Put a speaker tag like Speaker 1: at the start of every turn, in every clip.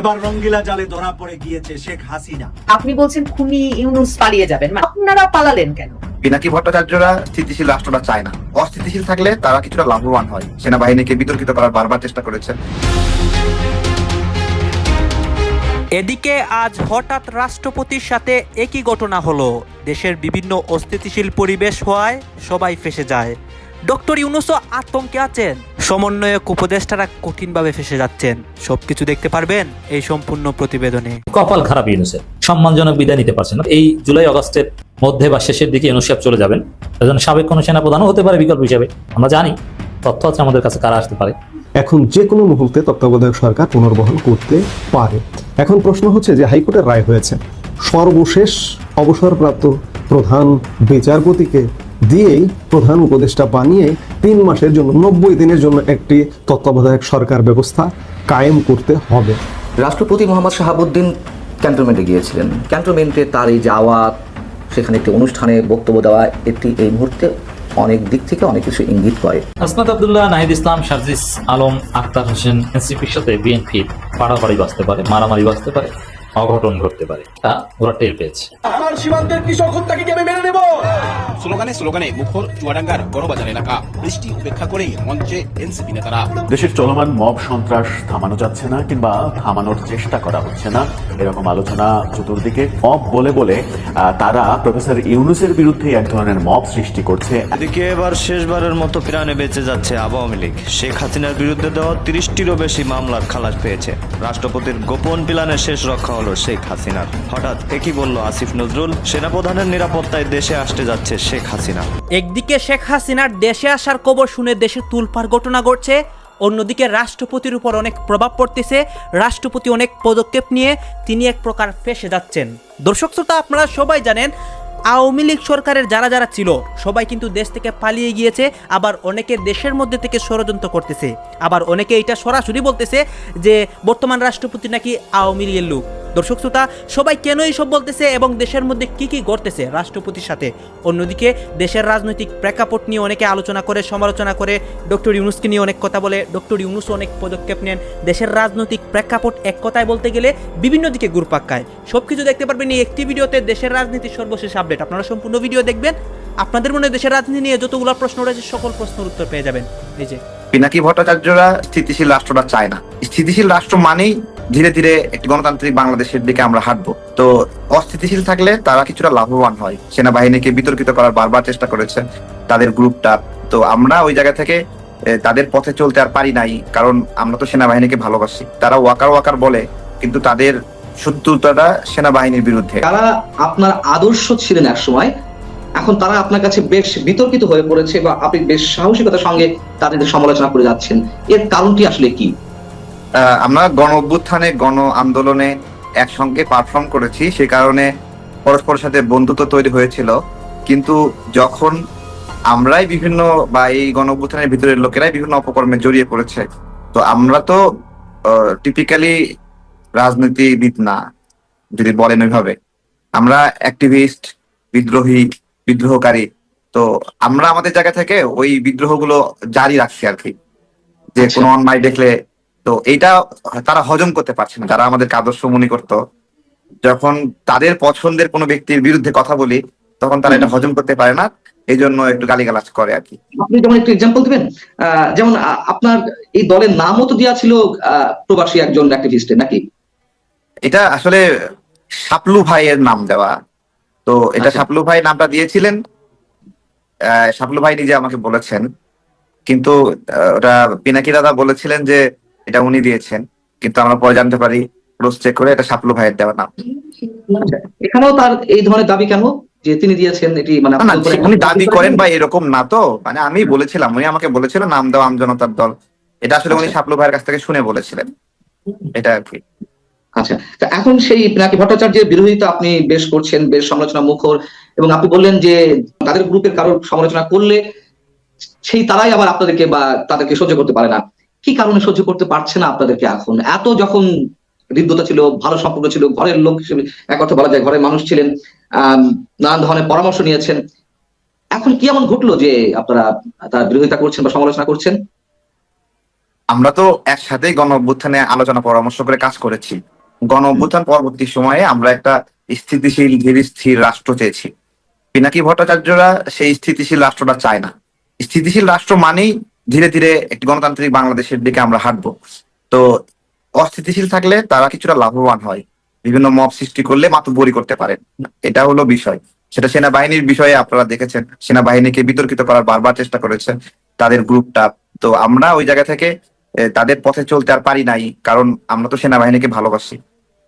Speaker 1: এবার রঙ্গিলা জালে ধরা পড়ে গিয়েছে শেখ হাসিনা।
Speaker 2: আপনি বলছেন খুনি ইউনুস পালিয়ে যাবেন মানে আপনারা পালালেন কেন?
Speaker 3: পিনাকি ভট্টাচার্যরা স্থিতিশীল রাষ্ট্রটা চায় না। অস্থিতিশীল থাকলে তারা কিছুটা লাভবান হয়। সেনাবাহিনীকে বিতর্কিত করার বারবার চেষ্টা করেছে
Speaker 4: এদিকে আজ হঠাৎ রাষ্ট্রপতির সাথে একই ঘটনা হলো। দেশের বিভিন্ন অস্থিতিশীল পরিবেশ হওয়ায় সবাই ফেসে যায়। ডক্টর ইউনুসও আতঙ্কে আছেন। সমন্বয়ক উপদেষ্টারা কঠিনভাবে ফেসে যাচ্ছেন। সবকিছু দেখতে পারবেন এই সম্পূর্ণ প্রতিবেদনে।
Speaker 5: কপাল খারাপ ইউনুসের। সম্মানজনক বিদায় নিতে পারছেন না। এই জুলাই আগস্টের মধ্যে বা শেষের দিকে ইউনুস চলে যাবেন। এজন সাবেক কোনো সেনাপ্রধানও হতে পারে বিকল্প হিসেবে। আমরা জানি তথ্য আছে আমাদের কাছে কারা আসতে পারে।
Speaker 6: এখন যে কোনো মুহূর্তে তত্ত্বাবধায়ক সরকার পুনর্বহাল করতে পারে। এখন প্রশ্ন হচ্ছে যে হাইকোর্টের রায় হয়েছে। সর্বশেষ অবসরপ্রাপ্ত প্রধান বিচারপতিকে দিয়েই প্রধান উপদেষ্টা বানিয়ে তিন মাসের জন্য নব্বই দিনের জন্য একটি তত্ত্বাবধায়ক সরকার ব্যবস্থা কায়েম করতে হবে।
Speaker 7: রাষ্ট্রপতি মোহাম্মদ শাহাবুদ্দিন ক্যান্টনমেন্টে গিয়েছিলেন। ক্যান্টনমেন্টে তার এই যাওয়া সেখানে একটি অনুষ্ঠানে বক্তব্য দেওয়া এটি এই মুহূর্তে অনেক দিক থেকে অনেক কিছু ইঙ্গিত করে।
Speaker 5: আসনাদ আবদুল্লাহ নাহিদ ইসলাম শারজিস আলম আক্তার হোসেন এনসিপির সাথে বিএনপি পাড়াপাড়ি বাঁচতে পারে মারামারি বাঁচতে পারে। অঘটন ঘটতে পারে তা ওরা টের পেয়েছে। আমার সীমান্তের কৃষক হত্যাকে আমি মেনে নেব।
Speaker 8: স্লোগানে স্লোগানে মুখর চুয়াডাঙ্গার বড়বাজার এলাকা। বৃষ্টি উপেক্ষা করেই মঞ্চে এনসিপি নেতারা।
Speaker 9: দেশের চলমান মব সন্ত্রাস থামানো যাচ্ছে না কিংবা থামানোর চেষ্টা করা হচ্ছে না। এরকম আলোচনা চতুর্দিকে মব বলে বলে আহ, তারা প্রফেসর ইউনুসের বিরুদ্ধে এক ধরনের মব সৃষ্টি করছে।
Speaker 10: এদিকে এবার শেষবারের মতো প্রাণে বেঁচে যাচ্ছে আওয়ামী লীগ। শেখ হাসিনার বিরুদ্ধে দেওয়া তিরিশটিরও বেশি মামলার খালাস পেয়েছে। রাষ্ট্রপতির গোপন প্ল্যানে শেষ রক্ষা হলো শেখ হাসিনার হঠাৎ একই বলল আসিফ নজরুল, সেনাপ্রধানের নিরাপত্তায় দেশে আসতে যাচ্ছে শেখ হাসিনা।
Speaker 4: একদিকে শেখ হাসিনার দেশে আসার খবর শুনে দেশে তুলপার ঘটনা ঘটছে, অন্যদিকে রাষ্ট্রপতির উপর অনেক প্রভাব পড়তেছে, রাষ্ট্রপতি অনেক পদক্ষেপ নিয়ে তিনি এক প্রকার ফেসে যাচ্ছেন। দর্শক শ্রোতা, আপনারা সবাই জানেন, আওয়ামী লীগ সরকারের যারা যারা ছিল, সবাই কিন্তু দেশ থেকে পালিয়ে গিয়েছে, আবার অনেকে দেশের মধ্যে থেকে ষড়যন্ত্র করতেছে। আবার অনেকে এটা সরাসরি বলতেছে যে, বর্তমান রাষ্ট্রপতি নাকি আওয়ামী লীগের লোক। দর্শক শ্রোতা, সবাই কেন এইসব বলতেছে এবং দেশের মধ্যে কি কি ঘটতেছে রাষ্ট্রপতির সাথে? অন্যদিকে দেশের রাজনৈতিক প্রেক্ষাপট নিয়ে অনেকে আলোচনা করে, সমালোচনা করে, ডক্টর ইউনুসকে নিয়ে অনেক কথা বলে, ডক্টর ইউনুস অনেক পদক্ষেপ নেন। দেশের রাজনৈতিক প্রেক্ষাপট এক কথায় বলতে গেলে বিভিন্ন দিকে ঘুরপাক্কায় সব কিছু দেখতে পারবেন এই একটি ভিডিওতে দেশের রাজনীতির সর্বশেষ আপডেট। আপনারা সম্পূর্ণ ভিডিও দেখবেন। আপনাদের মনে দেশের রাজনীতি নিয়ে যতগুলো প্রশ্ন রয়েছে, সকল প্রশ্নের উত্তর পেয়ে যাবেন। এই যে
Speaker 3: পিনাকি ভট্টাচার্যরা স্থিতিশীল রাষ্ট্রটা চায় না। স্থিতিশীল রাষ্ট্র মানেই ধীরে ধীরে একটি গণতান্ত্রিক বাংলাদেশের দিকে আমরা হাঁটবো। তো অস্থিতিশীল থাকলে তারা কিছুটা লাভবান হয়। সেনাবাহিনীকে বিতর্কিত করার বারবার চেষ্টা করেছে তাদের গ্রুপটা। তো আমরা ওই জায়গা থেকে তাদের পথে চলতে আর পারি নাই, কারণ আমরা তো সেনাবাহিনীকে ভালোবাসি। তারা ওয়াকার ওয়াকার বলে, কিন্তু তাদের শত্রুতাটা সেনাবাহিনীর বিরুদ্ধে।
Speaker 7: তারা আপনার আদর্শ ছিলেন এক সময় এখন তারা আপনার কাছে বেশ বিতর্কিত হয়ে পড়েছে বা আপনি বেশ সাহসিকতার সঙ্গে তাদের সমালোচনা করে যাচ্ছেন। এর কারণটি আসলে কি?
Speaker 3: আমরা গণ অভ্যুত্থানে গণ আন্দোলনে একসঙ্গে পারফর্ম করেছি সে কারণে পরস্পরের সাথে বন্ধুত্ব তৈরি হয়েছিল। কিন্তু যখন আমরাই বিভিন্ন বা এই গণ অভ্যুত্থানের ভিতরের লোকেরাই বিভিন্ন অপকর্মে জড়িয়ে পড়েছে তো আমরা তো টিপিক্যালি রাজনীতিবিদ না যদি বলেন ওইভাবে। আমরা অ্যাক্টিভিস্ট বিদ্রোহী বিদ্রোহকারী তো আমরা আমাদের জায়গা থেকে ওই বিদ্রোহগুলো জারি রাখছি আর কি। যে কোনো অন্যায় দেখলে তো এটা তারা হজম করতে পারছেন না যারা আমাদেরকে আদর্শ মনে করতো। যখন তাদের পছন্দের কোনো ব্যক্তির বিরুদ্ধে কথা বলি তখন তারা এটা হজম করতে পারে না এই জন্য একটু গালিগালাজ করে আর কি।
Speaker 7: আপনি যেমন একটু এক্সাম্পল দিবেন যেমন আপনার এই দলের নামও তো দেওয়া ছিল প্রবাসী একজন অ্যাক্টিভিস্টের নাকি?
Speaker 3: এটা আসলে সাপলু ভাইয়ের নাম দেওয়া। তো এটা
Speaker 7: আচ্ছা।
Speaker 3: সাপলু ভাই নামটা দিয়েছিলেন। আহ, সাপলু ভাই নিজে আমাকে বলেছেন। কিন্তু ওটা পিনাকি দাদা বলেছিলেন যে এটা উনি দিয়েছেন কিন্তু আমরা পরে জানতে পারি ক্রস চেক করে এটা সাপলু ভাইয়ের দেওয়া নাম।
Speaker 7: এখানেও তার এই ধরনের দাবি কেন? যে তিনি দিয়েছেন এটি মানে
Speaker 3: উনি দাবি করেন বা এরকম না তো মানে আমি বলেছিলাম উনি আমাকে বলেছিল নাম দেওয়া আমজনতার দল। এটা আসলে উনি
Speaker 7: আচ্ছা।
Speaker 3: সাপলু ভাইয়ের কাছ থেকে শুনে বলেছিলেন। এটা আর কি।
Speaker 7: আচ্ছা তা এখন সেই পিনাকি ভট্টাচার্যের বিরোধিতা আপনি বেশ করছেন বেশ সমালোচনা মুখর এবং আপনি বললেন যে তাদের গ্রুপের কারোর সমালোচনা করলে সেই তারাই আবার আপনাদেরকে বা তাদেরকে সহ্য করতে পারে না। কি কারণে সহ্য করতে পারছে না আপনাদেরকে এখন? এত যখন হৃদ্যতা ছিল, ভালো সম্পর্ক ছিল, ঘরের লোক হিসেবে এক কথা বলা যায় ঘরের মানুষ ছিলেন নানান ধরনের পরামর্শ নিয়েছেন। এখন কি এমন ঘটলো যে আপনারা তার বিরোধিতা করছেন বা সমালোচনা করছেন?
Speaker 3: আমরা তো একসাথেই গণ অভ্যুত্থানে আলোচনা, পরামর্শ করে কাজ করেছি। গণ অভ্যুত্থান পরবর্তী সময়ে আমরা একটা স্থিতিশীল, ধীর, স্থির রাষ্ট্র চেয়েছি। পিনাকি ভট্টাচার্যরা সেই স্থিতিশীল রাষ্ট্রটা চায় না। স্থিতিশীল রাষ্ট্র মানেই ধীরে ধীরে একটি গণতান্ত্রিক বাংলাদেশের দিকে আমরা হাঁটবো। তো অস্থিতিশীল থাকলে তারা কিছুটা লাভবান হয়। বিভিন্ন মব সৃষ্টি করলে মাতুবরি করতে পারেন। এটা হলো বিষয়। সেটা সেনাবাহিনীর বিষয়ে আপনারা দেখেছেন। সেনাবাহিনীকে বিতর্কিত করার বারবার চেষ্টা করেছেন তাদের গ্রুপটা। তো আমরা ওই জায়গা থেকে তাদের পথে চলতে আর পারি নাই, কারণ আমরা তো সেনাবাহিনীকে ভালোবাসি।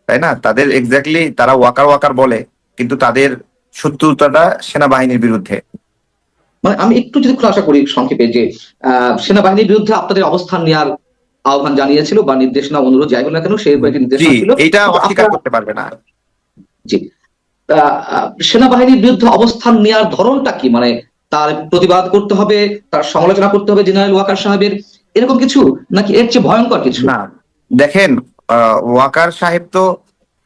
Speaker 3: তাই না? তাদের এক্স্যাক্টলি তারা ওয়াকার ওয়াকার বলে, কিন্তু তাদের শত্রুতাটা সেনাবাহিনীর বিরুদ্ধে।
Speaker 7: মানে আমি একটু যদি খোলাসা করি সংক্ষেপে যে আহ, সেনাবাহিনীর বিরুদ্ধে আপনাদের অবস্থান নেওয়ার আহ্বান জানিয়েছিল বা নির্দেশনা অনুরোধ যাই না কেন সেই নির্দেশনা ছিল। কিন্তু
Speaker 3: অস্বীকার করতে পারবে না।
Speaker 7: জি। সেনাবাহিনীর বিরুদ্ধে অবস্থান নেওয়ার ধরনটা কি? মানে তার প্রতিবাদ করতে হবে তার সমালোচনা করতে হবে জেনারেল ওয়াকার সাহেবের এরকম কিছু? নাকি এর চেয়ে ভয়ঙ্কর কিছু?
Speaker 3: না দেখেন আহ, ওয়াকার সাহেব তো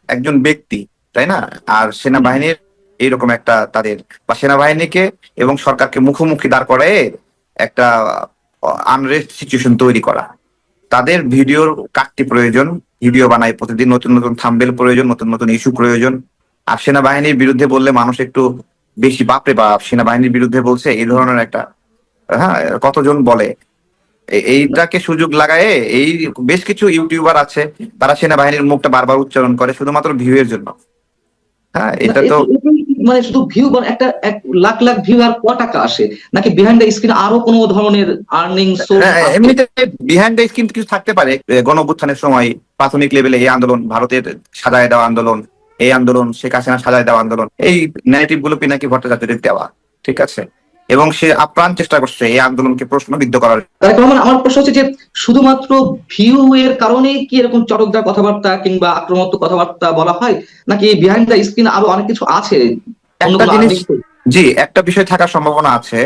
Speaker 3: একজন ব্যক্তি তাই না? আর সেনাবাহিনীর এইরকম একটা তাদের বা সেনাবাহিনীকে এবং সরকারকে মুখোমুখি দাঁড় করে একটা আনরেস্ট সিচুয়েশন তৈরি করা। তাদের ভিডিওর কাটতি প্রয়োজন ভিডিও বানায় প্রতিদিন নতুন নতুন থাম্বেল প্রয়োজন নতুন নতুন ইস্যু প্রয়োজন। আর সেনাবাহিনীর বিরুদ্ধে বললে মানুষ একটু বেশি বাপরে বাপ সেনাবাহিনীর বিরুদ্ধে বলছে এই ধরনের একটা হ্যাঁ কতজন বলে। এইটাকে সুযোগ লাগায় এই বেশ কিছু ইউটিউবার আছে তারা সেনাবাহিনীর মুখটা বারবার উচ্চারণ করে শুধুমাত্র ভিউ এর জন্য। হ্যাঁ এটা তো
Speaker 7: মানে শুধু ভিউ মানে একটা এক লাখ লাখ ভিউ আর ক টাকা আসে? নাকি বিহাইন্ড দ্য স্ক্রিন আরও কোনো ধরনের আর্নিং সোর্স
Speaker 3: হ্যাঁ, এমনিতে বিহাইন্ড দ্য স্ক্রিন কিছু থাকতে পারে। গণঅভ্যুত্থানের সময় প্রাথমিক লেভেলে এই আন্দোলন ভারতের সাজায় দেওয়া আন্দোলন এই আন্দোলন শেখ হাসিনা সাজায় দেওয়া আন্দোলন এই ন্যারেটিভগুলো পিনাকি ভট্টাচার্যের দেওয়া? ঠিক আছে? এবং সে আপ্রাণ চেষ্টা করছে এই আন্দোলনকে প্রশ্নবিদ্ধ করার।
Speaker 7: তারেক রহমান আমার প্রশ্ন হচ্ছে যে শুধুমাত্র ভিউ এর কারণে কি এরকম চটকদার কথাবার্তা কিংবা আক্রমণাত্মক কথাবার্তা বলা হয়? নাকি বিহাইন্ড দ্য স্ক্রিন আরও অনেক কিছু আছে?
Speaker 3: একটা জিনিস জি একটা বিষয় থাকার সম্ভাবনা আছে।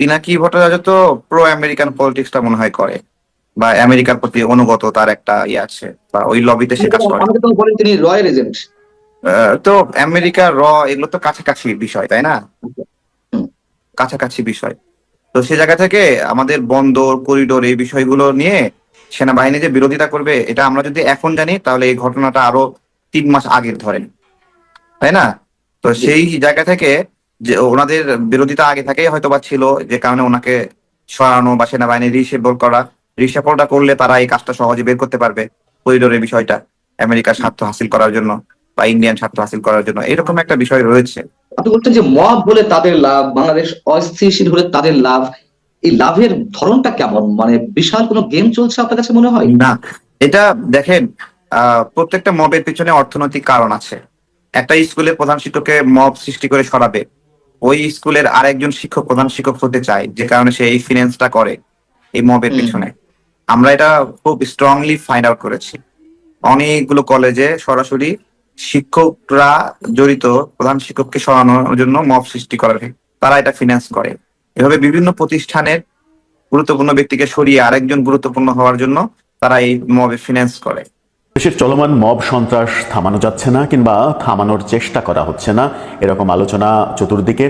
Speaker 3: পিনাকি ভট্টাচার্য তো প্রো আমেরিকান পলিটিক্সটা মনে হয় করে বা আমেরিকার প্রতি অনুগত তার একটা ইয়ে আছে বা ওই লবিতে সে কাজ করে।
Speaker 7: বলেন তিনি রয়্যাল এজেন্ট
Speaker 3: তো আমেরিকা র এগুলো তো কাছাকাছি বিষয় তাই না?
Speaker 7: হুম।
Speaker 3: কাছাকাছি বিষয়। তো সে জায়গা থেকে আমাদের বন্দর করিডোর এই বিষয়গুলো নিয়ে সেনাবাহিনী যে বিরোধিতা করবে এটা আমরা যদি এখন জানি তাহলে এই ঘটনাটা আরও তিন মাস আগের ধরেন। তাই না? তো সেই জায়গা থেকে যে ওনাদের বিরোধিতা আগে থেকেই হয়তো বা ছিল যে কারণে ওনাকে সরানো বা সেনাবাহিনী রিসেবল করা রিসেবলটা করলে তারা এই কাজটা সহজে বের করতে পারবে করিডোরের বিষয়টা আমেরিকার স্বার্থ হাসিল করার জন্য বা ইন্ডিয়ান স্বার্থ হাসিল করার জন্য। এরকম একটা বিষয় রয়েছে।
Speaker 7: আপনি বলছেন যে মব হলে তাদের লাভ বাংলাদেশ অস্থিতিশীল হলে তাদের লাভ এই লাভের ধরনটা কেমন? মানে বিশাল কোনো গেম চলছে আপনার কাছে মনে হয়?
Speaker 3: না এটা দেখেন প্রত্যেকটা মবের পিছনে অর্থনৈতিক কারণ আছে। একটা স্কুলের প্রধান শিক্ষককে মব সৃষ্টি করে সরাবে ওই স্কুলের আরেকজন শিক্ষক প্রধান শিক্ষক হতে চায় যে কারণে সে এই ফিনান্সটা করে এই মবের পিছনে। আমরা এটা খুব স্ট্রংলি ফাইন্ড আউট করেছি। অনেকগুলো কলেজে সরাসরি শিক্ষকরা জড়িত, প্রধান শিক্ষককে সরানোর জন্য মব সৃষ্টি করা। তারা এটা ফিনান্স করে। এভাবে বিভিন্ন প্রতিষ্ঠানের গুরুত্বপূর্ণ ব্যক্তিকে সরিয়ে আরেকজন গুরুত্বপূর্ণ হওয়ার জন্য তারা এই মবে ফিনান্স করে।
Speaker 9: দেশের চলমান মব সন্ত্রাস থামানো যাচ্ছে না কিংবা থামানোর চেষ্টা করা হচ্ছে না। এরকম আলোচনা চতুর্দিকে।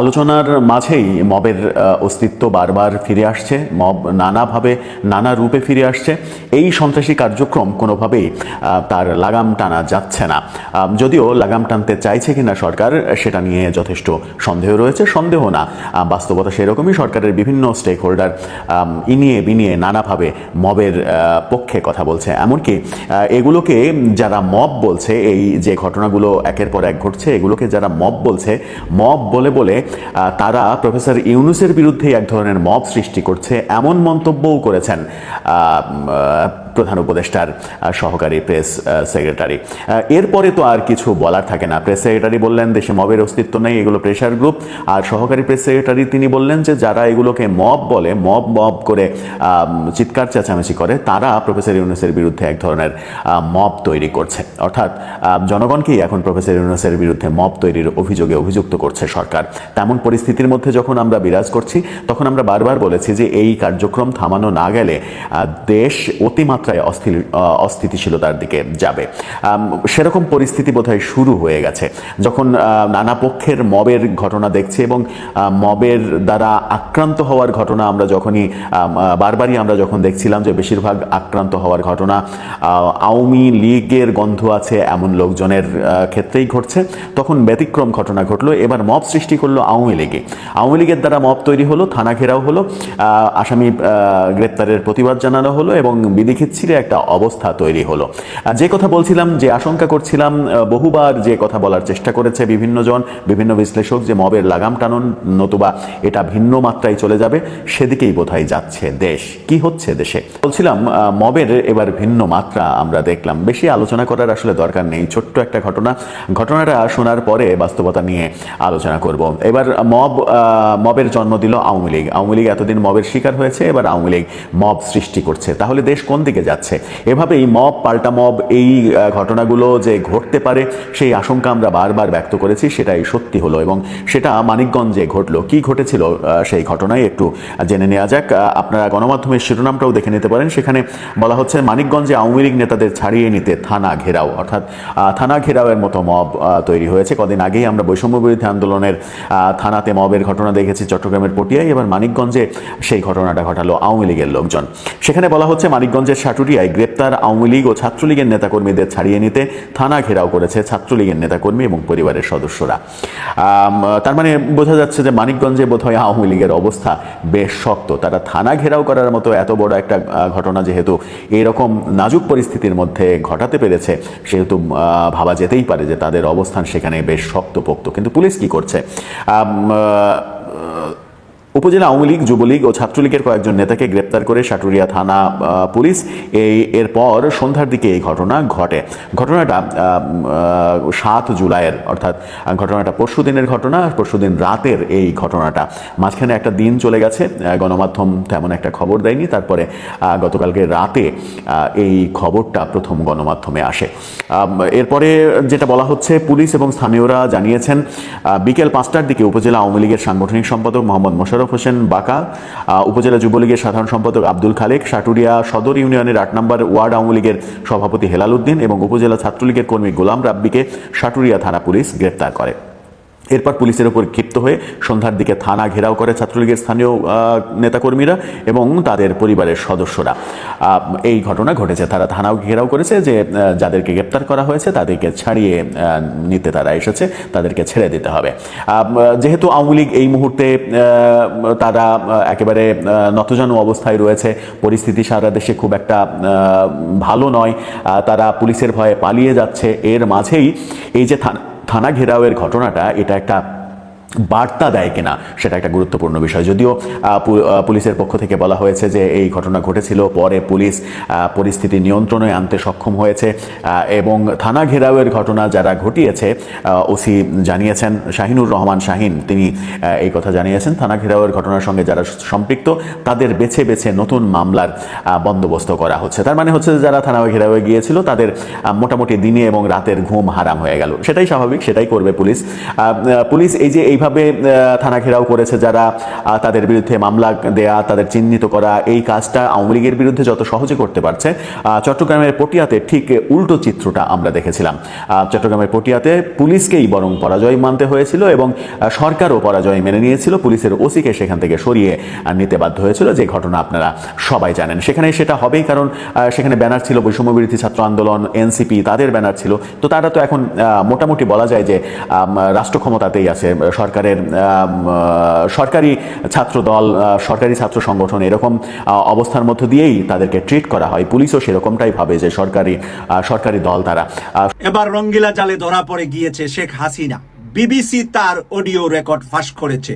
Speaker 9: আলোচনার মাঝেই মবের অস্তিত্ব বারবার ফিরে আসছে। মব নানাভাবে, নানা রূপে ফিরে আসছে। এই সন্ত্রাসী কার্যক্রম কোনোভাবেই তার লাগাম টানা যাচ্ছে না। যদিও লাগাম টানতে চাইছে কিনা সরকার, সেটা নিয়ে যথেষ্ট সন্দেহ রয়েছে। সন্দেহ না। বাস্তবতা সেরকমই। সরকারের বিভিন্ন স্টেক হোল্ডার ইনিয়ে বিনিয়ে নানাভাবে মবের পক্ষে কথা বলছে। এমনকি এগুলোকে যারা মব বলছে, এই যে ঘটনাগুলো একের পর এক ঘটছে, এগুলোকে যারা মব বলছে, মব বলে বলে তারা প্রফেসর ইউনুসের বিরুদ্ধে এক ধরনের মব সৃষ্টি করছে, এমন মন্তব্যও করেছেন। প্রধান উপদেষ্টার সহকারী প্রেস সেক্রেটারি। এরপরে তো আর কিছু বলার থাকে না। প্রেস সেক্রেটারি বললেন, দেশে মবের অস্তিত্ব নেই, এগুলো প্রেশার গ্রুপ আর সহকারী প্রেস সেক্রেটারি তিনি বললেন যে, যারা এগুলোকে মব বলে মব মব করে চিৎকার, চেঁচামেচি করে, তারা প্রফেসর ইউনুসের বিরুদ্ধে এক ধরনের মব তৈরি করছে। অর্থাৎ জনগণকেই এখন প্রফেসর ইউনুসের বিরুদ্ধে মব তৈরির অভিযোগে অভিযুক্ত করছে সরকার। তেমন পরিস্থিতির মধ্যে যখন আমরা বিরাজ করছি, তখন আমরা বারবার বলেছি যে, এই কার্যক্রম থামানো না গেলে দেশ অতিমাত্রা মাত্রায় অস্থির অস্থিতিশীলতার দিকে যাবে। সেরকম পরিস্থিতি বোধহয় শুরু হয়ে গেছে। যখন নানা পক্ষের মবের ঘটনা দেখছি এবং মবের দ্বারা আক্রান্ত হওয়ার ঘটনা আমরা যখনই বারবারই আমরা যখন দেখছিলাম যে বেশিরভাগ আক্রান্ত হওয়ার ঘটনা আওয়ামী লীগের গন্ধ আছে, এমন লোকজনের ক্ষেত্রেই ঘটছে। তখন ব্যতিক্রম ঘটনা ঘটলো। এবার মব সৃষ্টি করল আওয়ামী লীগে। আওয়ামী লীগের দ্বারা মব তৈরি হলো, থানা ঘেরাও হলো আসামি গ্রেপ্তারের প্রতিবাদ জানানো হলো এবং বিধিখিচ্ছিরে একটা অবস্থা তৈরি হলো। যে কথা বলছিলাম, যে আশঙ্কা করছিলাম বহুবার যে কথা বলার চেষ্টা করেছে বিভিন্ন জন বিভিন্ন বিশ্লেষক যে মবের লাগাম টানুন নতুবা এটা ভিন্ন মাত্রায় চলে যাবে, সেদিকেই বোধহয় যাচ্ছে দেশ। কি হচ্ছে দেশে? বলছিলাম মবের এবার ভিন্ন মাত্রা আমরা দেখলাম। বেশি আলোচনা করার আসলে দরকার নেই, ছোট্ট একটা ঘটনা। ঘটনাটা শোনার পরে বাস্তবতা নিয়ে আলোচনা করব। এবার মব মবের জন্ম দিল আওয়ামী লীগ। আওয়ামী লীগ এতদিন মবের শিকার হয়েছে, এবার আওয়ামী লীগ মব সৃষ্টি করছে। তাহলে দেশ কোন দিকে যাচ্ছে। এভাবেই মব, পাল্টা মব, এই ঘটনাগুলো যে ঘটতে পারে, সেই আশঙ্কা আমরা বারবার ব্যক্ত করেছি, সেটাই সত্যি হলো এবং সেটা মানিকগঞ্জে ঘটলো। কি ঘটেছিল সেই ঘটনায় একটু জেনে নেওয়া যাক। আপনারা গণমাধ্যমের শিরোনামটাও দেখে নিতে পারেন। সেখানে বলা হচ্ছে, মানিকগঞ্জে আওয়ামী লীগ নেতাদের ছাড়িয়ে নিতে থানা ঘেরাও। অর্থাৎ থানা ঘেরাওয়ের মতো মব তৈরি হয়েছে। কদিন আগেই আমরা বৈষম্য বিরোধী আন্দোলনের থানাতে মবের ঘটনা দেখেছি চট্টগ্রামের পটিয়ায়, এবার মানিকগঞ্জে সেই ঘটনাটা ঘটালো আওয়ামী লীগের লোকজন। সেখানে বলা হচ্ছে, মানিকগঞ্জের সাটুরিয়ায় গ্রেপ্তার আওয়ামী লীগ ও ছাত্রলীগের নেতাকর্মীদের ছাড়িয়ে নিতে থানা ঘেরাও করেছে ছাত্রলীগের নেতাকর্মী এবং পরিবারের সদস্যরা। তার মানে বোঝা যাচ্ছে যে মানিকগঞ্জে বোধহয় আওয়ামী লীগের অবস্থা বেশ শক্ত। তারা থানা ঘেরাও করার মতো এত বড় একটা ঘটনা যেহেতু এরকম নাজুক পরিস্থিতির মধ্যে ঘটাতে পেরেছে, সেহেতু ভাবা যেতেই পারে যে তাদের অবস্থান সেখানে বেশ শক্তপোক্ত। কিন্তু পুলিশ কি করছে? উপজেলা আওয়ামী লীগ, যুবলীগ ও ছাত্রলীগের কয়েকজন নেতাকে গ্রেপ্তার করে সাটুরিয়া থানা পুলিশ এই এরপর সন্ধ্যার দিকে এই ঘটনা ঘটে। ঘটনাটা সাত জুলাইয়ের, অর্থাৎ ঘটনাটা পরশু দিনের ঘটনা, পরশু দিন রাতের এই ঘটনাটা। মাঝখানে একটা দিন চলে গেছে গণমাধ্যম তেমন একটা খবর দেয়নি, তারপরে গতকালকে রাতে এই খবরটা প্রথম গণমাধ্যমে আসে। এরপরে যেটা বলা হচ্ছে, পুলিশ এবং স্থানীয়রা জানিয়েছেন বিকেল পাঁচটার দিকে উপজেলা আওয়ামী লীগের সাংগঠনিক সম্পাদক মোহাম্মদ মোশাররফ হোসেন বাকা উপজেলা যুবলীগের সাধারণ সম্পাদক আব্দুল খালেক, সাটুরিয়া সদর ইউনিয়নের আট নম্বর ওয়ার্ড আওয়ামী লীগের সভাপতি হেলাল উদ্দিন এবং উপজেলা ছাত্রলীগের কর্মী গোলাম রাব্বিকে সাটুরিয়া থানা পুলিশ গ্রেপ্তার করে। এরপর পুলিশের উপর ক্ষিপ্ত হয়ে সন্ধ্যার দিকে থানা ঘেরাও করে ছাত্রলীগের স্থানীয় নেতাকর্মীরা এবং তাদের পরিবারের সদস্যরা। এই ঘটনা ঘটেছে। তারা থানাও ঘেরাও করেছে যে যাদেরকে গ্রেপ্তার করা হয়েছে তাদেরকে ছাড়িয়ে নিতে তারা এসেছে, তাদেরকে ছেড়ে দিতে হবে। যেহেতু আওয়ামী লীগ এই মুহূর্তে তারা একেবারে নতজানু অবস্থায় রয়েছে, পরিস্থিতি সারা দেশে খুব একটা ভালো নয় তারা পুলিশের ভয়ে পালিয়ে যাচ্ছে। এর মাঝেই এই যে থানা থানা ঘেরাওয়ের ঘটনাটা এটা একটা বার্তা দেয় কিনা সেটা একটা গুরুত্বপূর্ণ বিষয়। যদিও পুলিশের পক্ষ থেকে বলা হয়েছে যে এই ঘটনা ঘটেছিল, পরে পুলিশ পরিস্থিতি নিয়ন্ত্রণে আনতে সক্ষম হয়েছে এবং থানা ঘেরাওয়ের ঘটনা যারা ঘটিয়েছে ওসি জানিয়েছেন, শাহিনুর রহমান শাহিন, তিনি এই কথা জানিয়েছেন, থানা ঘেরাওয়ের ঘটনার সঙ্গে যারা সম্পৃক্ত, তাদের বেছে বেছে নতুন মামলার বন্দোবস্ত করা হচ্ছে। তার মানে হচ্ছে যারা থানা ঘেরাওয়ে গিয়েছিল, তাদের মোটামুটি দিনে এবং রাতের ঘুম হারাম হয়ে গেল। সেটাই স্বাভাবিক, সেটাই করবে পুলিশ। পুলিশ এই যে এইভাবে আহ, থানা ঘেরাও করেছে যারা তাদের বিরুদ্ধে মামলা দেয়া তাদের চিহ্নিত করা এই কাজটা আওয়ামী লীগের বিরুদ্ধে যত সহজে করতে পারছে চট্টগ্রামের পটিয়াতে ঠিক উল্টো চিত্রটা আমরা দেখেছিলাম। চট্টগ্রামের পটিয়াতে পুলিশকেই বরং পরাজয় মানতে হয়েছিল এবং সরকারও পরাজয় মেনে নিয়েছিল পুলিশের ওসিকে সেখান থেকে সরিয়ে নিতে বাধ্য হয়েছিল। যে ঘটনা আপনারা সবাই জানেন। সেখানে সেটা হবেই কারণ সেখানে ব্যানার ছিল বৈষম্য বিরোধী ছাত্র আন্দোলন এনসিপি তাদের ব্যানার ছিল। তো তারা তো এখন মোটামুটি বলা যায় যে রাষ্ট্র ক্ষমতাতেই আছে সরকারের সরকারি ছাত্র দল সরকারি ছাত্র সংগঠন এরকম অবস্থার মধ্য দিয়েই তাদেরকে ট্রিট করা হয়। পুলিশও সেরকমটাই ভাবে যে সরকারি সরকারি দল তারা।
Speaker 1: এবার রঙ্গিলা চালে ধরা পড়ে গিয়েছে শেখ হাসিনা। বিবিসি তার অডিও রেকর্ড ফাঁস করেছে।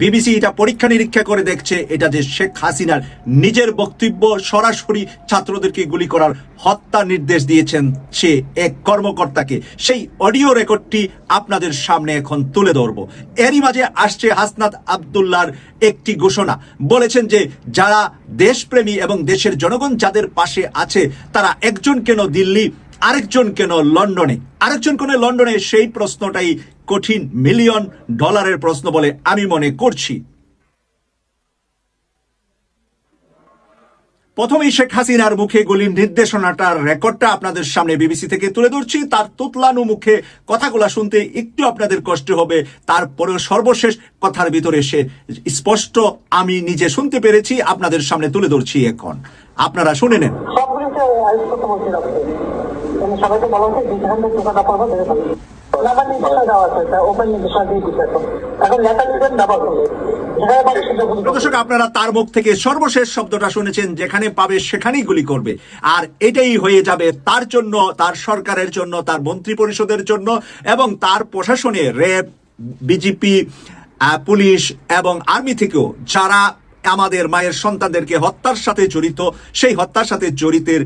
Speaker 1: বিবিসি এটা পরীক্ষা নিরীক্ষা করে দেখছে, এটা যে শেখ হাসিনার নিজের বক্তব্য সরাসরি ছাত্রদেরকে গুলি করার হত্যা নির্দেশ দিয়েছেন সে এক কর্মকর্তাকে। সেই অডিও রেকর্ডটি আপনাদের সামনে এখন তুলে ধরব। এরই মাঝে আসছে হাসনাত আবদুল্লার একটি ঘোষণা। বলেছেন যে, যারা দেশপ্রেমী এবং দেশের জনগণ যাদের পাশে আছে, তারা একজন কেন দিল্লি, আরেকজন কেন লন্ডনে? আরেকজন কেন লন্ডনে? সেই প্রশ্নটাই কঠিন মিলিয়ন ডলারের প্রশ্ন বলে আমি মনে করছি। প্রথমেই শেখ হাসিনার মুখে গুলির নির্দেশনাটার রেকর্ডটা আপনাদের সামনে বিবিসি থেকে তুলে ধরছি। তার তুতলানো মুখে কথাগুলা শুনতে একটু আপনাদের কষ্ট হবে। তারপরেও সর্বশেষ কথার ভিতরে সে স্পষ্ট আমি নিজে শুনতে পেরেছি, আপনাদের সামনে তুলে ধরছি এখন। আপনারা শুনে নেন।
Speaker 11: সবাইকে
Speaker 1: দর্শক, আপনারা তার মুখ থেকে সর্বশেষ শব্দটা শুনেছেন, যেখানে পাবে সেখানেই গুলি করবে। আর এটাই হয়ে যাবে তার জন্য, তার সরকারের জন্য, তার মন্ত্রী পরিষদের জন্য এবং তার প্রশাসনে র্যাব বিজেপি পুলিশ এবং আর্মি থেকেও যারা আমাদের মায়ের সন্তানদেরকে হত্যার সাথে জড়িত, সেই হত্যার সাথে জড়িতের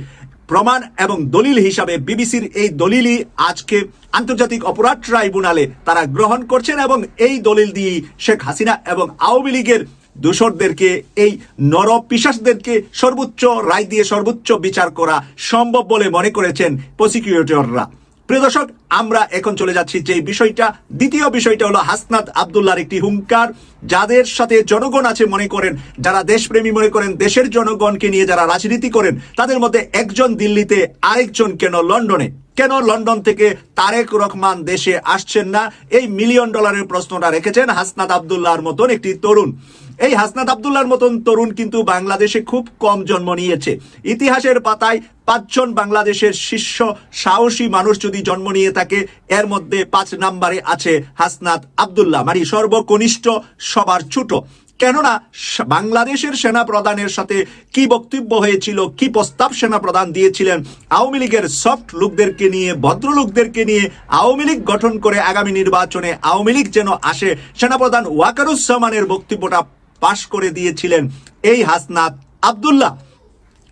Speaker 1: প্রমাণ এবং দলিল হিসাবে বিবিসির এই দলিলই আজকে আন্তর্জাতিক অপরাধ ট্রাইব্যুনালে তারা গ্রহণ করছেন এবং এই দলিল দিয়েই শেখ হাসিনা এবং আওয়ামী লীগের দোষরদেরকে, এই নর পিসাসদেরকে সর্বোচ্চ রায় দিয়ে সর্বোচ্চ বিচার করা সম্ভব বলে মনে করেছেন প্রসিকিউটররা। প্রিয় দর্শক, আমরা এখন চলে যাচ্ছি যে বিষয়টা। দ্বিতীয় বিষয়টা হলো হাসনাত আবদুল্লাহর একটি হুঙ্কার, যাদের সাথে জনগণ আছে মনে করেন, যারা দেশপ্রেমী মনে করেন, দেশের জনগণকে নিয়ে যারা রাজনীতি করেন, তাদের মধ্যে একজন দিল্লিতে, আরেকজন কেন লন্ডনে? কেন লন্ডন থেকে তারেক রহমান দেশে আসছেন না? এই মিলিয়ন ডলারের প্রশ্নটা রেখেছেন হাসনাত আবদুল্লাহর মতন একটি তরুণ। এই হাসনাত আবদুল্লাহর মতন তরুণ কিন্তু বাংলাদেশে খুব কম জন্ম নিয়েছে। ইতিহাসের পাতায় পাঁচজন বাংলাদেশের শীর্ষ সাহসী মানুষ যদি জন্ম নিয়ে থাকে, এর মধ্যে পাঁচ নাম্বারে আছে হাসনাত আবদুল্লাহ মানে সর্বকনিষ্ঠ, সবার ছোট। কেননা বাংলাদেশের সেনা প্রধানের সাথে কি বক্তব্য হয়েছিল, কি প্রস্তাব সেনা প্রধান দিয়েছিলেন, আওয়ামী লীগের সফট লোকদেরকে নিয়ে, ভদ্রলোকদেরকে নিয়ে আওয়ামী লীগ গঠন করে আগামী নির্বাচনে আওয়ামী লীগ যেন আসে, সেনাপ্রধান ওয়াকারুজ্জামানের বক্তব্যটা পাশ করে দিয়েছিলেন এই হাসনাত আবদুল্লাহ।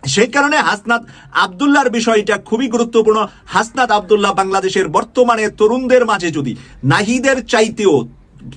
Speaker 1: সেই কারণে হাসনাত আবদুল্লাহর বিষয়টা খুবই গুরুত্বপূর্ণ। হাসনাত আবদুল্লাহ বাংলাদেশের বর্তমানে তরুণদের মাঝে যদি, নাহিদের চাইতেও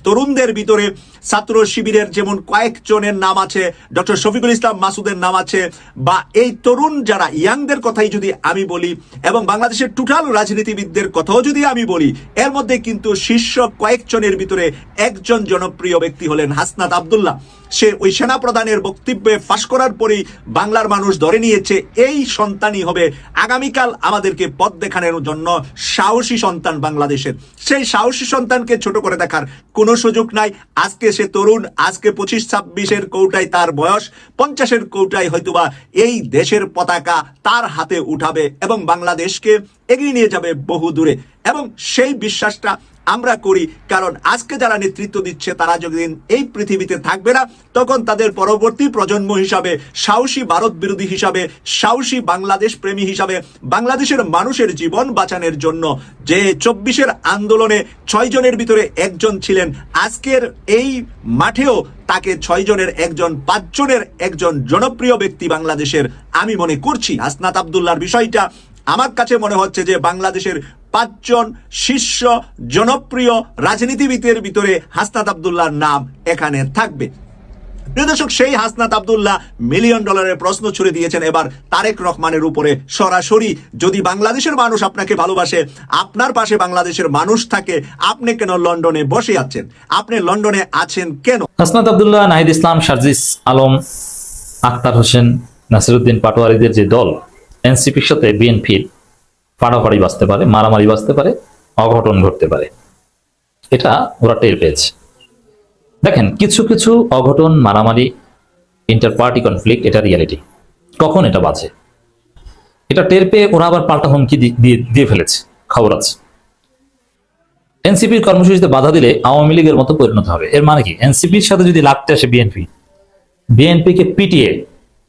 Speaker 1: তরুণদের ভিতরে ছাত্র শিবিরের যেমন কয়েকজনের নাম আছে, ডক্টর শফিকুল ইসলাম মাসুদের নাম আছে, বা এই তরুণ যারা ইয়াংদের কথাই যদি আমি বলি, এবং বাংলাদেশের টোটাল রাজনীতিবিদদের কথাও যদি আমি বলি, এর মধ্যে কিন্তু শীর্ষ কয়েকজনের ভিতরে একজন জনপ্রিয় ব্যক্তি হলেন হাসনাত আবদুল্লাহ। সে ওই সেনা প্রধানের বক্তব্যে ফাঁস করার পরেই বাংলার মানুষ ধরে নিয়েছে, এই সন্তানই হবে আগামীকাল আমাদেরকে পথ দেখানোর জন্য সাহসী সন্তান বাংলাদেশের। সেই সাহসী সন্তানকে ছোট করে দেখার কোনো সুযোগ নাই। আজকে সে তরুণ, আজকে পঁচিশ, ছাব্বিশের কৌটায় তার বয়স, পঞ্চাশের কৌটায় হয়তোবা এই দেশের পতাকা তার হাতে উঠাবে এবং বাংলাদেশকে এগিয়ে নিয়ে যাবে বহু দূরে এবং সেই বিশ্বাসটা আমরা করি, কারণ আজকে যারা নেতৃত্ব দিচ্ছে, তারা যতদিন এই পৃথিবীতে থাকবে না, তখন তাদের পরবর্তী প্রজন্ম হিসাবে, সাহসী ভারত বিরোধী হিসাবে, সাহসী বাংলাদেশ প্রেমী হিসাবে, বাংলাদেশের মানুষের জীবন বাঁচানোর জন্য যে চব্বিশের আন্দোলনে ছয় জনের ভিতরে একজন ছিলেন, আজকের এই মাঠেও তাকে ছয় জনের একজন পাঁচজনের একজন জনপ্রিয় ব্যক্তি বাংলাদেশের, আমি মনে করছি, হাসনাত আবদুল্লাহর বিষয়টা আমার কাছে মনে হচ্ছে যে বাংলাদেশের পাঁচজন শীর্ষ জনপ্রিয় রাজনীতিবিদের ভিতরে হাসনাত আবদুল্লাহর নাম এখানে থাকবে। প্রিয় দর্শক, সেই হাসনাত আবদুল্লাহ মিলিয়ন ডলারের প্রশ্ন ছুড়ে দিয়েছেন। এবার তারেক রহমানের উপরে সরাসরি যদি বাংলাদেশের মানুষ আপনাকে ভালোবাসে, আপনার পাশে বাংলাদেশের মানুষ থাকে, আপনি কেন লন্ডনে বসে আছেন? আপনি লন্ডনে আছেন কেন?
Speaker 5: হাসনাত আবদুল্লাহ, নাহিদ ইসলাম শারজিস আলম, আক্তার হোসেন, নাসিরুদ্দিন পাটোয়ারিদের যে দল এনসিপির সাথে বিএনপির ফাড়াফাড়ি বাঁচতে পারে, মারামারি বাঁচতে পারে, অঘটন ঘটতে পারে। এটা ওরা টের পেয়েছে। দেখেন, কিছু কিছু অঘটন, মারামারি ইন্টার পার্টি কনফ্লিক্ট এটা রিয়ালিটি কখন এটা বাজে এটা টের পেয়ে ওরা আবার পাল্টা হুমকি দিয়ে দিয়ে ফেলেছে, খবর আছে। এনসিপির কর্মসূচিতে বাধা দিলে আওয়ামী লীগের মতো পরিণত হবে। এর মানে কি? এনসিপির সাথে যদি লাগতে আসে বিএনপি, বিএনপিকে পিটিয়ে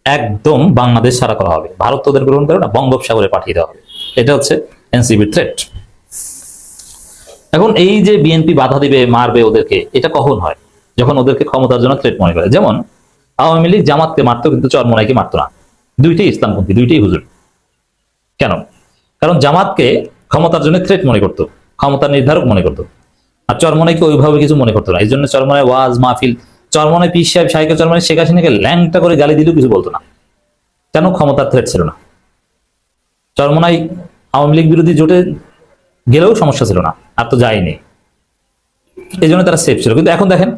Speaker 5: একদম বাংলাদেশ সারা করা হবে। ভারত তোদের গ্রহণ করে না, বঙ্গোপসাগরে পাঠিয়ে দেওয়া হবে। এটা হচ্ছে এনসিপির থ্রেট এখন এই যে বিএনপি বাধা দিবে, মারবে ওদেরকে, এটা কখন হয়? যখন ওদেরকে ক্ষমতার জন্য থ্রেট মনে করে। যেমন, আওয়ামী লীগ জামাতকে মারতো, কিন্তু চরমনাইকে মারতো না। দুইটাই ইসলামপন্থী, দুইটাই হুজুর। কেন? কারণ জামাতকে ক্ষমতার জন্য থ্রেট মনে করতো, ক্ষমতার নির্ধারক মনে করতো। আর চরমনাইকে ওইভাবে কিছু মনে করতো না। এই জন্য চরমনায় ওয়াজ, মাহফিল চরমনায় পিস সাহেব সাহিকে চরমনায় শেখ হাসিনাকে ল্যাংটা করে গালি দিলেও কিছু বলতো না। কেন ক্ষমতার থ্রেট ছিল না? চরমনাই আওয়ামী লীগ বিরোধী জোটে গেলেও সমস্যা ছিল না, আর তো যায়নি। এই জন্য তারা সেফ ছিল। কিন্তু এখন দেখেন,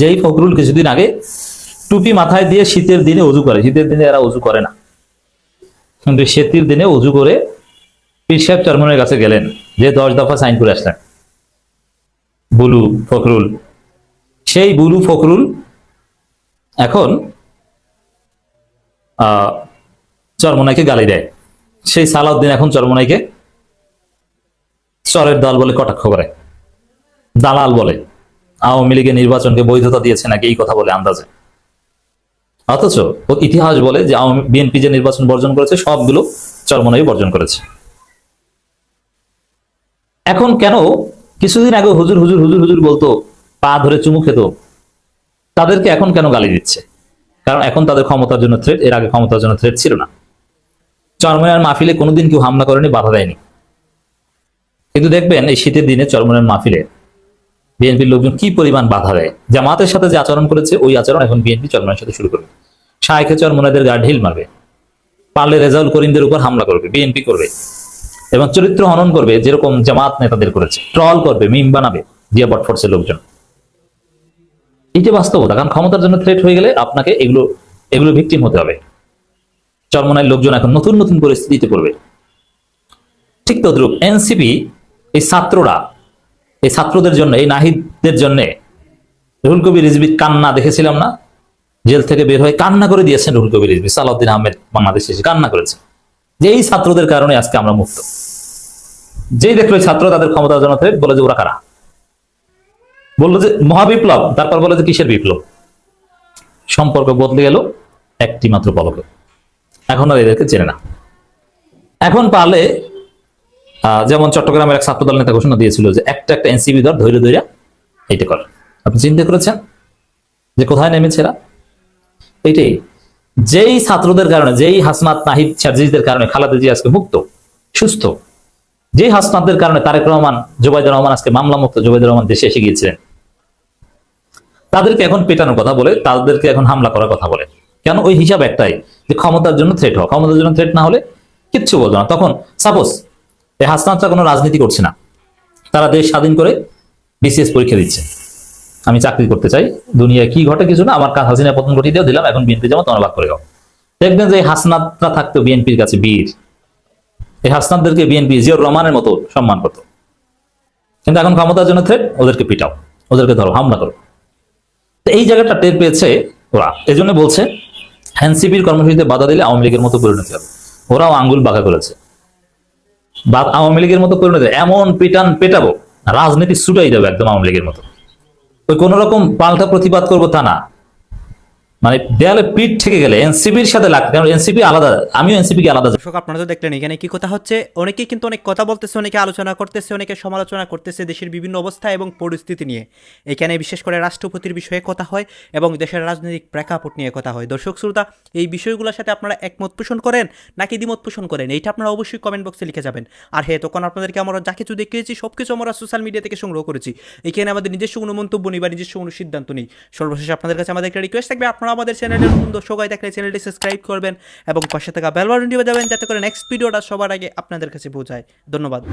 Speaker 5: যেই ফখরুল কিছুদিন আগে টুপি মাথায় দিয়ে শীতের দিনে অজু করে, শীতের দিনে এরা অজু করে না। কিন্তু শীতের দিনে অজু করে পীর সাহেব চরমনের কাছে গেলেন, যে দশ দফা সাইন করে আসলেন। বুলু, ফখরুল সেই বুলু ফখরুল এখন চরমনাইকে গালি দেয়। সেই সালাউদ্দিন এখন চরমনাইকে চরের দল বলে কটাক্ষ করে, দালাল বলে। আওয়ামী লীগের নির্বাচনকে বৈধতা দিয়েছে নাকি এই কথা বলে আন্দাজে। অথচ ও ইতিহাস বলে যে আওয়ামী, বিএনপি যে নির্বাচন বর্জন করেছে, সবগুলো চরমনাই বর্জন করেছে। এখন কেন কিছুদিন আগে হুজুর হুজুর হুজুর হুজুর বলতো পা ধরে চুমু খেত, তাদেরকে এখন কেন গালি দিচ্ছে? কারণ এখন তাদের ক্ষমতার জন্য থ্রেট এর আগে ক্ষমতার জন্য থ্রেট ছিল না। চরমনার মাহফিলে কোনোদিন কেউ হামলা করেনি, বাধা দেয়নি। কিন্তু দেখবেন, এই শীতের দিনে চরমনার মাহফিলে বিএনপির লোকজন কি পরিমাণ বাধা দেয়? জামাতের সাথে যে আচরণ করেছে, ওই আচরণ এখন বিএনপি চরমনের সাথে শুরু করবে। শাহেখে চরমনাদের গা ঢিল মারবে। পারলে রেজাউল করিমদের উপর হামলা করবে, বিএনপি করবে। এবং চরিত্র হনন করবে, যেরকম জামাত নেতাদের করেছে। ট্রল করবে, মিম বানাবে, জিয়া বটফোর্সের লোকজন। এটা বাস্তবতা, কারণ ক্ষমতার জন্য থ্রেট হয়ে গেলে আপনাকে এগুলো এগুলো ভিকটিম হতে হবে। চরমনায় লোকজন এখন নতুন নতুন পরিস্থিতিতে পড়বে। ঠিক তদ্রুপ এনসিপি এই ছাত্ররা, এই ছাত্রদের জন্য, এই নাহিদদের জন্য, রুহুল কবির রিজবির কান্না দেখেছিলাম না? জেল থেকে বের হয়ে কান্না করে দিয়েছেন রুহুল কবির রিজবি সালাউদ্দিন আহমেদ বাংলাদেশে এসে কান্না করেছে। যে এই ছাত্রদের কারণে আজকে আমরা মুক্ত। যেই দেখল ছাত্র তাদের ক্ষমতার জন্য বলে যে ওরা কারা? বলল যে মহাবিপ্লব তারপর বলে যে কিসের বিপ্লব? সম্পর্ক বদলে গেল একটি মাত্র পলকে। এখন আর এদেরকে চেনে না। এখন আহ, যেমন চট্টগ্রামের এক ছাত্রদল নেতা ঘোষণা দিয়েছিল যে একটা একটা এনসিবি দর ধৈর্য ধৈর্য এইটা কর। আপনি চিন্তা করেছেন যে কোথায় নেমেছে এরা? এইটাই। যেই ছাত্রদের কারণে যেই হাসনাত নাহিদ সার্জিদের কারণে খালাদা জি আজকে মুক্ত সুস্থ যেই হাসনাতদের কারণে তারেক রহমান জোবাইদুর রহমান আজকে মামলা মুক্ত জোবাইদুর রহমান দেশে এসে গিয়েছিলেন তাদেরকে এখন পেটানোর কথা বলে, তাদেরকে এখন হামলা করার কথা বলে। কেন? ওই হিসাব একটাই যে ক্ষমতার জন্য থ্রেট হওয়া। ক্ষমতার জন্য থ্রেট না হলে কিচ্ছু বলতো না। তখন সাপোজ এই হাসনাতরা কোনো রাজনীতি করছে না। তারা দেশ স্বাধীন করে বিসিএস পরীক্ষা দিচ্ছে। আমি চাকরি করতে চাই। দুনিয়ায় কি ঘটে কিছু না, আমার কাজ হাসিনা পতন ঘটিয়ে দিয়ে দিলাম, এখন বিএনপি যেমন তোমার করে দাও দেখবেন যে হাসনাতরা থাকতো বিএনপির কাছে বীর। এই হাসনাতদেরকে বিএনপি জিয়র রহমানের মতো সম্মান করতো। কিন্তু এখন ক্ষমতার জন্য থ্রেট ওদেরকে পিটাও। ওদেরকে ধরো, হামলা করো। তো এই জায়গাটা টের পেয়েছে ওরা। এই জন্য বলছে, এনসিপির কর্মসূচিতে বাধা দিলে আওয়ামী লীগের মতো পরিণতি হবে। ওরাও আঙ্গুল বাঁকা করেছে। বা আওয়ামী লীগের মতো পরিণতি, এমন পিটান পেটাবো, রাজনীতি ছুটাই যাবে একদম আওয়ামী লীগের মতো। ওই কোন রকম পাল্টা প্রতিবাদ করব তা না। মানে দেয়ালে পিঠ থেকে গেলে এনসিপির সাথে লাগ কারণ এনসিপি আলাদা, আমিও এনসিপি কে আলাদা
Speaker 4: দর্শক, আপনারা তো দেখলেন, এখানে কি কথা হচ্ছে? অনেকে কিন্তু অনেক কথা বলতেছে, অনেকে আলোচনা করতেছে, অনেকে সমালোচনা করতেছে দেশের বিভিন্ন অবস্থা এবং পরিস্থিতি নিয়ে। এখানে বিশেষ করে রাষ্ট্রপতির বিষয়ে কথা হয় এবং দেশের রাজনৈতিক প্রেক্ষাপট নিয়ে কথা হয়। দর্শক, শ্রোতা, এই বিষয়গুলোর সাথে আপনারা একমত পোষণ করেন নাকি দ্বিমত পোষণ করেন? এইটা আপনারা অবশ্যই কমেন্ট বক্সে লিখে যাবেন। আর হ্যাঁ তখন আপনাদেরকে আমরা যা কিছু দেখিয়েছি সব কিছু আমরা সোশ্যাল মিডিয়া থেকে সংগ্রহ করেছি। এখানে আমাদের নিজস্ব কোনো মন্তব্য নেই বা নিজস্ব কোনো সিদ্ধান্ত নেই। সর্বশেষ আপনাদের কাছে আমাদের একটা রিকোয়েস্ট থাকবে, আপনারা আমাদের চ্যানেলের নতুন দর্শক হয় থাকলে চ্যানেলটি সাবস্ক্রাইব করবেন এবং পাশে থাকা বেল বাটনটি বাজাবেন যাতে করে নেক্সট ভিডিওটা সবার আগে আপনাদের কাছে পৌঁছায়। ধন্যবাদ।